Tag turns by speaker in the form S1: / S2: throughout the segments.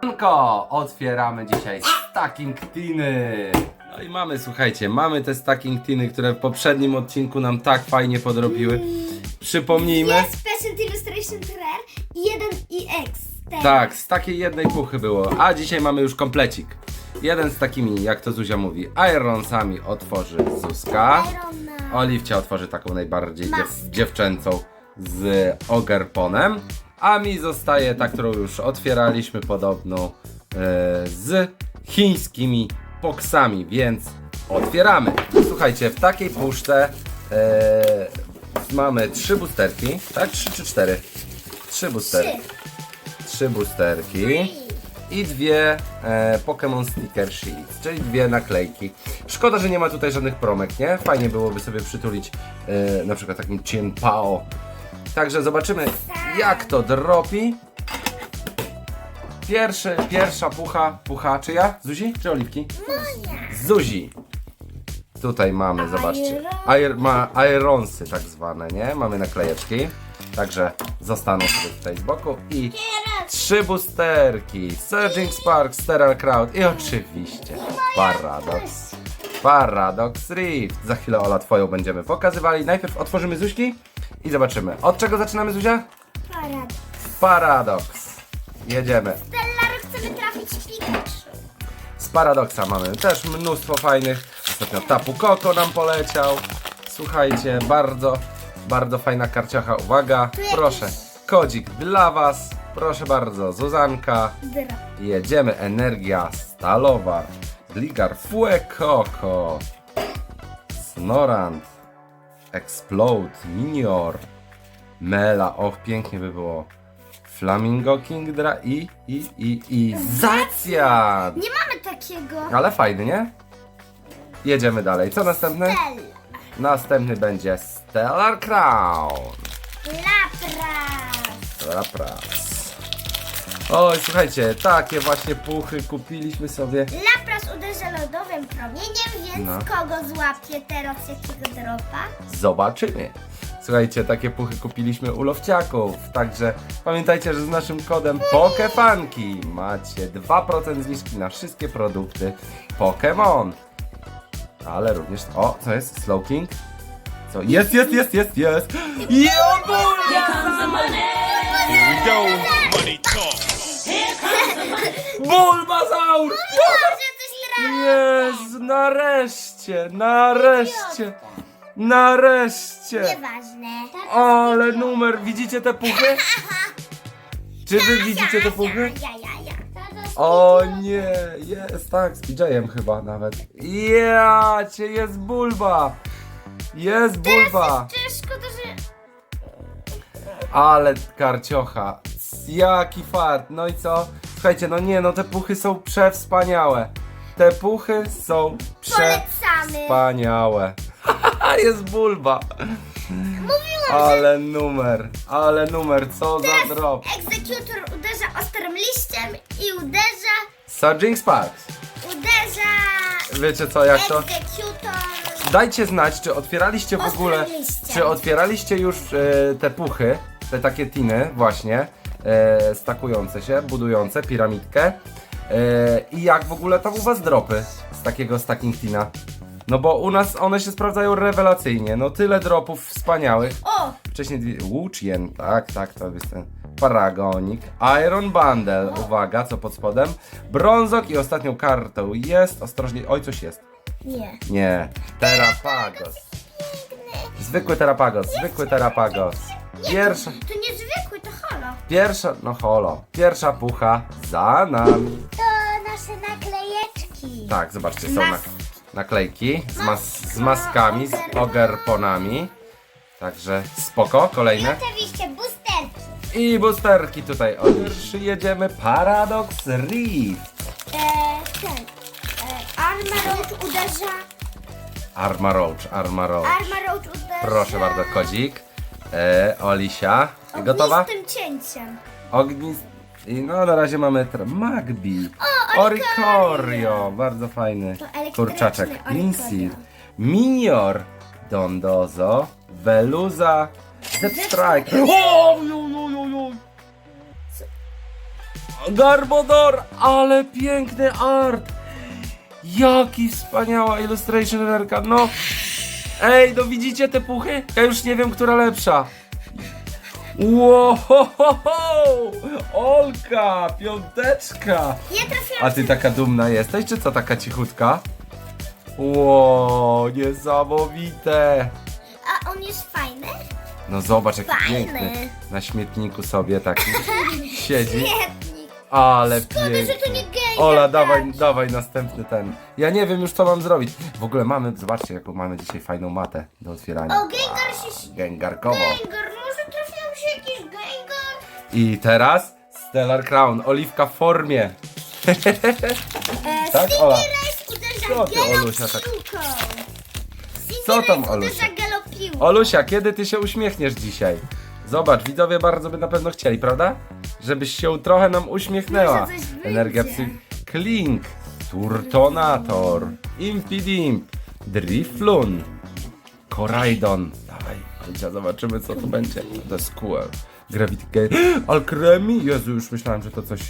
S1: Siemanko! Otwieramy dzisiaj stacking tiny. No i mamy, słuchajcie, mamy te stacking tiny, które w poprzednim odcinku nam tak fajnie podrobiły. Przypomnijmy.
S2: Jest Special Illustration Rare i 1 EX. Teraz.
S1: Tak, z takiej jednej puchy było, a dzisiaj mamy już komplecik. Jeden z takimi, jak to Zuzia mówi, Ironsami otworzy Zuzka.
S2: Irona.
S1: Oliwcia otworzy taką najbardziej dziew dziewczęcą z ogerponem. A mi zostaje ta, którą już otwieraliśmy podobną e, z chińskimi poksami, więc otwieramy. Słuchajcie, w takiej puszce e, mamy trzy boosterki, tak? Trzy czy cztery? Trzy boosterki.
S2: Trzy.
S1: Boosterki i dwie e, Pokémon Sticker Sheets, czyli dwie naklejki. Szkoda, że nie ma tutaj żadnych promek, nie? Fajnie byłoby sobie przytulić e, na przykład takim Chien Pao. Także zobaczymy jak to dropi. Pierwszy, pierwsza pucha, pucha czyja? Zuzi czy Oliwki? Zuzi. Tutaj mamy, zobaczcie, ir, ma ironsy tak zwane, nie? Mamy naklejeczki. Także zostaną sobie tutaj z boku i trzy boosterki, Surging Spark, Sterile Crowd i oczywiście Paradox. Paradox Rift. Za chwilę Ola twoją będziemy pokazywali. Najpierw otworzymy Zuśki i zobaczymy. Od czego zaczynamy Zuzia?
S2: Parad.
S1: Paradox. Jedziemy.
S2: Stellar chcemy trafić Pikachu.
S1: Z Paradoxa mamy też mnóstwo fajnych. Ostatnio Tapu Koko nam poleciał. Słuchajcie, bardzo, bardzo fajna karciocha. Uwaga,
S2: Tu jakiś-
S1: proszę. Kodzik dla Was. Proszę bardzo, Zuzanka. Jedziemy, energia stalowa. Gligar Fuecoco. Snorant. Explode. Minior. Mela. Och, pięknie by było. Flamingo Kingdra i, i, i, i Zacja!
S2: Nie mamy takiego.
S1: Ale fajny, nie? Jedziemy dalej. Co następne?
S2: Tel.
S1: Następny będzie Stellar Crown.
S2: Lapras.
S1: Lapras. Oj, słuchajcie, takie właśnie puchy kupiliśmy sobie.
S2: Lapras uderza lodowym promieniem, więc
S1: No.
S2: kogo złapie teraz jakiego dropa?
S1: Zobaczymy. Słuchajcie, takie puchy kupiliśmy u lowciaków. Także pamiętajcie, że z naszym kodem POKEFANKI macie 2% zniżki na wszystkie produkty Pokémon. Ale również. O, co jest? Slowking? Co? Jest, jest, jest, jest, jest!
S3: Talk.
S1: Bulbasaur! Jest! Nareszcie! Nareszcie! Nareszcie!
S2: Nieważne.
S1: Ale numer, widzicie te puchy? Czy wy widzicie te puchy?
S2: Ja, ja, ja.
S1: O nie, jest tak, z PJ-em chyba nawet. Ja cię, jest bulba! Jest bulba!
S2: Czy szkoda, że...
S1: Ale karciocha, jaki fart, no i co? Słuchajcie, no nie, no te puchy są przewspaniałe. Te puchy są
S2: Polecamy.
S1: przewspaniałe. Jest bulba.
S2: Mówiłam,
S1: Ale numer, ale numer, co za drop.
S2: Egzekutor uderza ostrym liściem i uderza,
S1: Surging Sparks.
S2: uderza
S1: Wiecie co, jak to?
S2: egzekutor.
S1: Dajcie znać, czy otwieraliście w ogóle, czy otwieraliście już e, te puchy, te takie tiny właśnie, e, stakujące się, budujące piramidkę e, i jak w ogóle tam u was dropy z takiego stacking tina. No bo u nas one się sprawdzają rewelacyjnie, no tyle dropów wspaniałych.
S2: O,
S1: Wcześniej dwie... Łuczien, tak, tak, to jest ten Paragonik. Iron Bundle, uwaga, co pod spodem. Brązok i ostatnią kartą jest, ostrożnie, oj coś jest.
S2: nie.
S1: Nie, Terapagos. Zwykły Terapagos, zwykły Terapagos. Pierwsza,
S2: To niezwykły, to holo.
S1: pierwsza, no holo, pierwsza pucha za nami.
S2: To nasze naklejeczki.
S1: Tak, zobaczcie, są nak naklejki z, mas z maskami, z ogerponami. Także spoko, kolejne.
S2: Oczywiście boosterki.
S1: I boosterki tutaj Olisz. Jedziemy Paradox Rift.
S2: E, ten. E, Arma Roach uderza.
S1: Arma Roach, Arma Roach.
S2: Arma Roach uderza.
S1: Proszę bardzo, kodzik. E, Olisia. Gotowa?
S2: tym cięciem.
S1: Ognist... I no na razie mamy tra- Magbi. Oricorio. Bardzo fajny
S2: To elektryczny
S1: kurczaczek.
S2: Oricorio.
S1: Minior. Dondozo. Veluza. Zepstrike. O, jo, jo, jo, jo. Garbodor, ale piękny art. Jaki wspaniała illustration rerka, no. Ej, no widzicie te puchy? Ja już nie wiem, która lepsza. Wow, ho, ho, ho! Olka, piąteczka.
S2: Ja trafiłam.
S1: A ty taka dumna jesteś, czy co taka cichutka? Wow, niesamowite.
S2: A on jest fajny?
S1: No zobacz, jaki
S2: Fajny.
S1: piękny. Na śmietniku sobie taki siedzi.
S2: Świetnik.
S1: Ale
S2: Szkoda, że
S1: piękny.
S2: to nie gej.
S1: Ola, dawaj, dawaj następny ten. Ja nie wiem już co mam zrobić. W ogóle mamy, zobaczcie jaką mamy dzisiaj fajną matę do otwierania.
S2: O, Gengar się...
S1: Gęgarkowo.
S2: Gengar,
S1: I teraz Stellar Crown, oliwka w formie.
S2: E,
S1: Tak, Ola? Co ty, Olusia, tak- Co tam, Olusia? Olusia, kiedy ty się uśmiechniesz dzisiaj? Zobacz, widzowie bardzo by na pewno chcieli, prawda? Żebyś się trochę nam uśmiechnęła.
S2: Może coś wyjdzie.
S1: Energia psy... Klink, Turtonator, Impidimp, Driflun, Koraidon. Dawaj, Olusia, zobaczymy co to będzie. The Square, Gravity Gate, Alkremi. Jezu, już myślałem, że to coś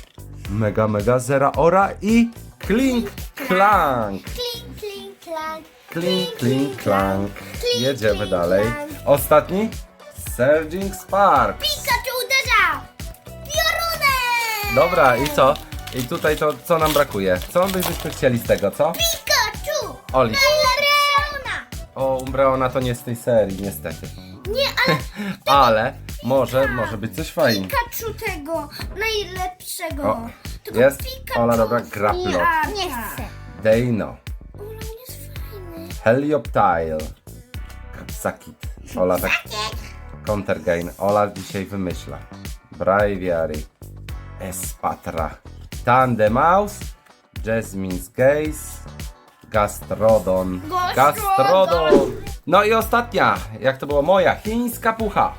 S1: mega, mega. Zera Ora i Klink, Klank.
S2: Klink, klink, klank.
S1: Klink, klink, klank.
S2: Klink,
S1: Jedziemy
S2: klink,
S1: dalej.
S2: klank.
S1: Ostatni? Surging Spark.
S2: Pikachu uderza! Piorunem!
S1: Dobra, i co? I tutaj to co nam brakuje? Co byśmy chcieli z tego, co?
S2: Pikachu!
S1: Oli.
S2: Umbreona!
S1: O, Umbreona to nie z tej serii, niestety.
S2: Nie, ale
S1: Ale może, może być coś fajnego.
S2: Pikachu tego najlepszego.
S1: O,
S2: Tego
S1: jest.
S2: Pikachu
S1: Ola, dobra, Graplot.
S2: Nie chcę.
S1: Deino,
S2: Ola, on jest fajny.
S1: Helioptile, Kapsakit. Ola tak Countergain. Ola dzisiaj wymyśla. Braviary, Espatra, Tandemaus, Jasmine's Gaze, Gastrodon.
S2: Gastrodon.
S1: Gastrodon! No i ostatnia, jak to było moja, chińska pucha.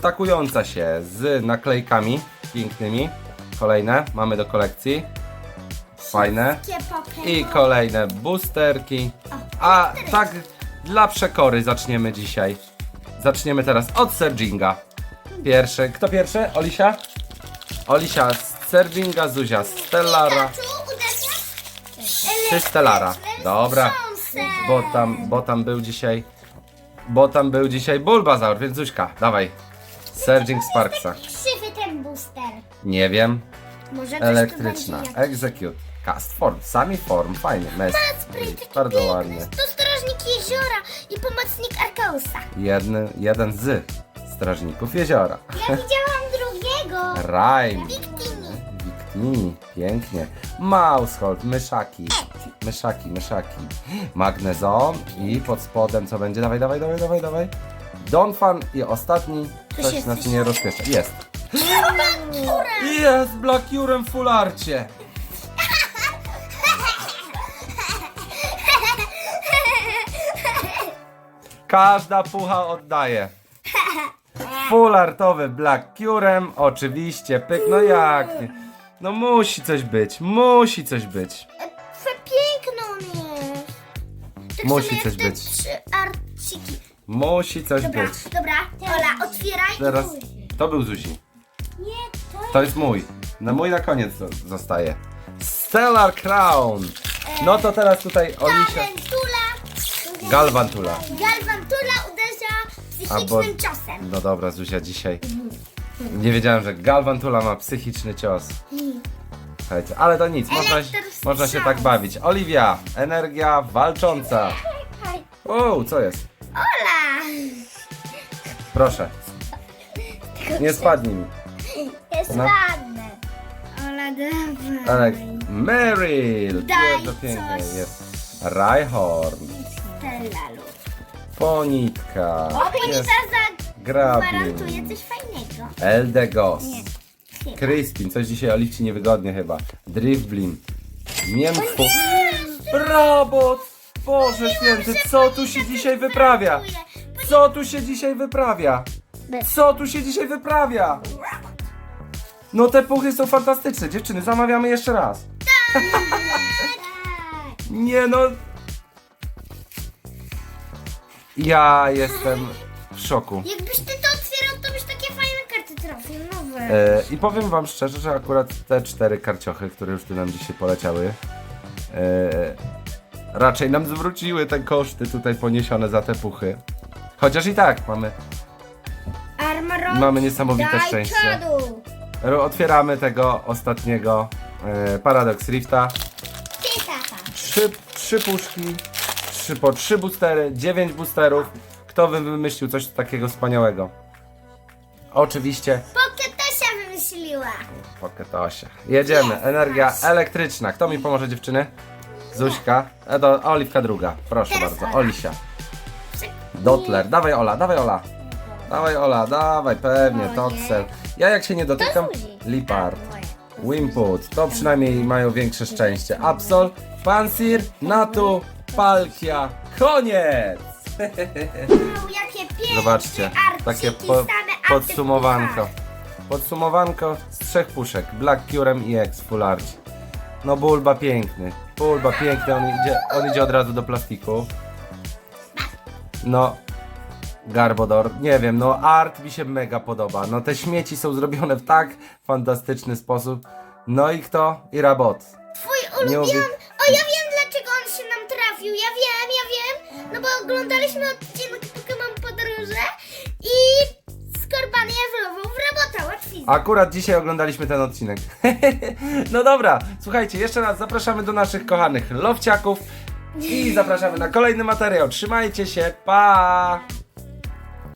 S1: Stakująca się z naklejkami pięknymi. Kolejne mamy do kolekcji. Fajne. I kolejne boosterki. A tak dla przekory zaczniemy dzisiaj. Zaczniemy teraz od Serginga. Pierwszy. Kto pierwszy? Olisia? Olisia z Serginga, Zuzia z Stellara. Ty Stellara. Dobra. Bo tam, bo tam był dzisiaj. Bo tam był dzisiaj Bulbazaur, więc Zuźka, dawaj. Surging Sparksa.
S2: Krzywy ten booster.
S1: Nie wiem.
S2: Może coś
S1: Elektryczna.
S2: tu będzie jak-
S1: Execute. Cast form. Sami form. Fajny. Mes.
S2: Taki
S1: Bardzo
S2: piękny.
S1: ładny.
S2: To strażnik jeziora i pomocnik Arkeusa.
S1: Jeden, jeden z strażników jeziora.
S2: Ja widziałam drugiego.
S1: Rhyme.
S2: Victini.
S1: Wiktini, pięknie. Mousehold, myszaki. Myszaki, myszaki. Magnezon i pod spodem co będzie? Dawaj, dawaj, dawaj, dawaj, dawaj. Donphan i ostatni.
S2: Jest,
S1: nas nie rozpiesza. Jest. Jest Black Jurem w fularcie. Każda pucha oddaje. Fulartowy Black Curem, oczywiście, pyk, no jak nie. No musi coś być, musi coś być.
S2: Przepiękny on jest. Tak
S1: Musi
S2: samo jak
S1: coś
S2: te
S1: być.
S2: trzy arciki.
S1: Musi coś
S2: Dobra,
S1: być.
S2: dobra. Ola, otwieraj. i
S1: Teraz
S2: pójdź.
S1: to był Zuzi.
S2: Nie, to
S1: To jest mój. Na mój na koniec zo- zostaje. Stellar Crown. No to teraz tutaj Olisia.
S2: Galvantula.
S1: Galvantula.
S2: Galvantula uderza psychicznym
S1: bo-
S2: ciosem.
S1: No dobra, Zuzia, dzisiaj. Nie wiedziałem, że Galvantula ma psychiczny cios. Słuchajcie, ale to nic, można,
S2: Elektrostrzał.
S1: można się tak bawić. Oliwia, energia walcząca. O, co jest?
S2: Ola!
S1: Proszę, nie spadnij mi.
S2: Jest
S1: No.
S2: ładne. Ola, dawaj.
S1: Ale Meryl,
S2: Daj
S1: bardzo pięknie
S2: coś.
S1: jest. Rhyhorn,
S2: Stellalu.
S1: Ponitka,
S2: O, Bonita
S1: jest
S2: zagwarantuje
S1: Grablin,
S2: coś fajnego.
S1: Eldegos,
S2: Nie. Chyba.
S1: Crispin, coś dzisiaj Oliwci niewygodnie chyba. Drifblin, Miętwu, Rabot, Boże święty, co tu się dzisiaj wyprawia? Co tu się dzisiaj wyprawia? Co tu się dzisiaj wyprawia? No te puchy są fantastyczne, dziewczyny, zamawiamy jeszcze raz. Nie no. Ja jestem w szoku.
S2: Jakbyś ty to otwierał, to byś takie fajne karty trafił. No
S1: E, I powiem wam szczerze, że akurat te cztery karciochy, które już tu nam dzisiaj poleciały, e, raczej nam zwróciły te koszty tutaj poniesione za te puchy. Chociaż i tak mamy, mamy niesamowite
S2: Daj
S1: szczęście.
S2: czadu.
S1: Ro- Otwieramy tego ostatniego e, Paradox Rifta.
S2: Ty tata.
S1: Trzy, trzy puszki, trzy, po trzy boostery, dziewięć boosterów. Kto wy- wymyślił coś takiego wspaniałego? Oczywiście
S2: Poketosia wymyśliła.
S1: Poketosie. Jedziemy. Energia elektryczna. Kto mi pomoże dziewczyny? Zuśka. E, do, Oliwka druga. Proszę
S2: Teraz
S1: bardzo.
S2: Ola.
S1: Olisia. Dotler. Dawaj Ola, dawaj Ola. Dawaj Ola, dawaj, pewnie. Toxel. Ja jak się nie dotykam. Lipard. Wimput, to przynajmniej mają większe szczęście. Absol, Pansir, Natu, Palkia. Koniec!
S2: Wow, jakie piękne
S1: Zobaczcie, takie po,
S2: same
S1: podsumowanko. Podsumowanko z trzech puszek. Black Curem i X Full Arch. No Bulba piękny. Bulba piękny, on idzie, on idzie od razu do plastiku. No, Garbodor, nie wiem, no art mi się mega podoba. No te śmieci są zrobione w tak fantastyczny sposób. No i kto? I Rabot.
S2: Twój
S1: Nie
S2: ulubiony. O, ja wiem dlaczego on się nam trafił. Ja wiem, ja wiem. No bo oglądaliśmy odcinek Pokémon Podróże i Skorban ewoluował w robota. Łatwiej.
S1: Akurat dzisiaj oglądaliśmy ten odcinek. no dobra, słuchajcie, jeszcze raz zapraszamy do naszych kochanych lowciaków i zapraszamy na kolejny materiał. Trzymajcie się, pa!